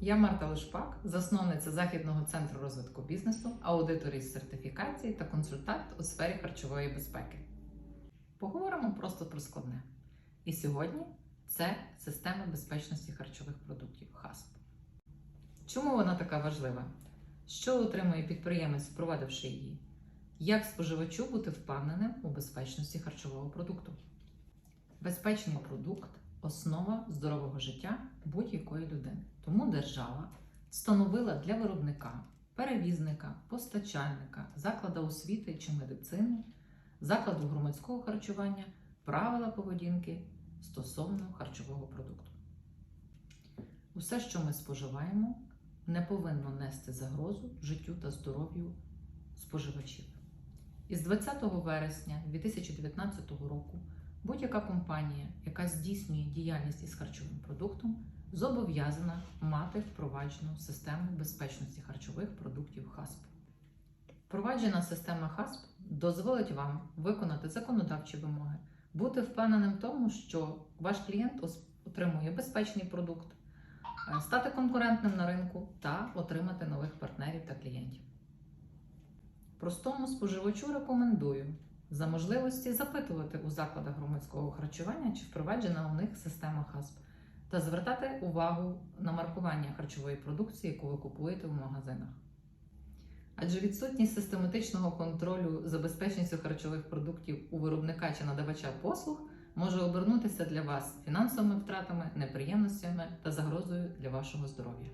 Я Марта Лишпак, засновниця Західного центру розвитку бізнесу, аудитор із сертифікації та консультант у сфері харчової безпеки. Поговоримо просто про складне. І сьогодні це система безпечності харчових продуктів ХАСП. Чому вона така важлива? Що отримує підприємець, впровадивши її? Як споживачу бути впевненим у безпечності харчового продукту? Безпечний продукт основа здорового життя будь-якої людини. Тому держава встановила для виробника, перевізника, постачальника, закладу освіти чи медицини, закладу громадського харчування правила поведінки стосовно харчового продукту. Усе, що ми споживаємо, не повинно нести загрозу життю та здоров'ю споживачів. Із 20 вересня 2019 року будь-яка компанія, яка здійснює діяльність із харчовим продуктом, зобов'язана мати впроваджену систему безпечності харчових продуктів ХАСП. Впроваджена система ХАСП дозволить вам виконати законодавчі вимоги, бути впевненим в тому, що ваш клієнт отримує безпечний продукт, е, стати конкурентним на ринку та отримати нових партнерів та клієнтів. Простому споживачу рекомендую за можливості запитувати у закладах громадського харчування, чи впроваджена у них система ХАСП, та звертати увагу на маркування харчової продукції, яку ви купуєте в магазинах. Адже відсутність систематичного контролю за безпечністю харчових продуктів у виробника чи надавача послуг може обернутися для вас фінансовими втратами, неприємностями та загрозою для вашого здоров'я.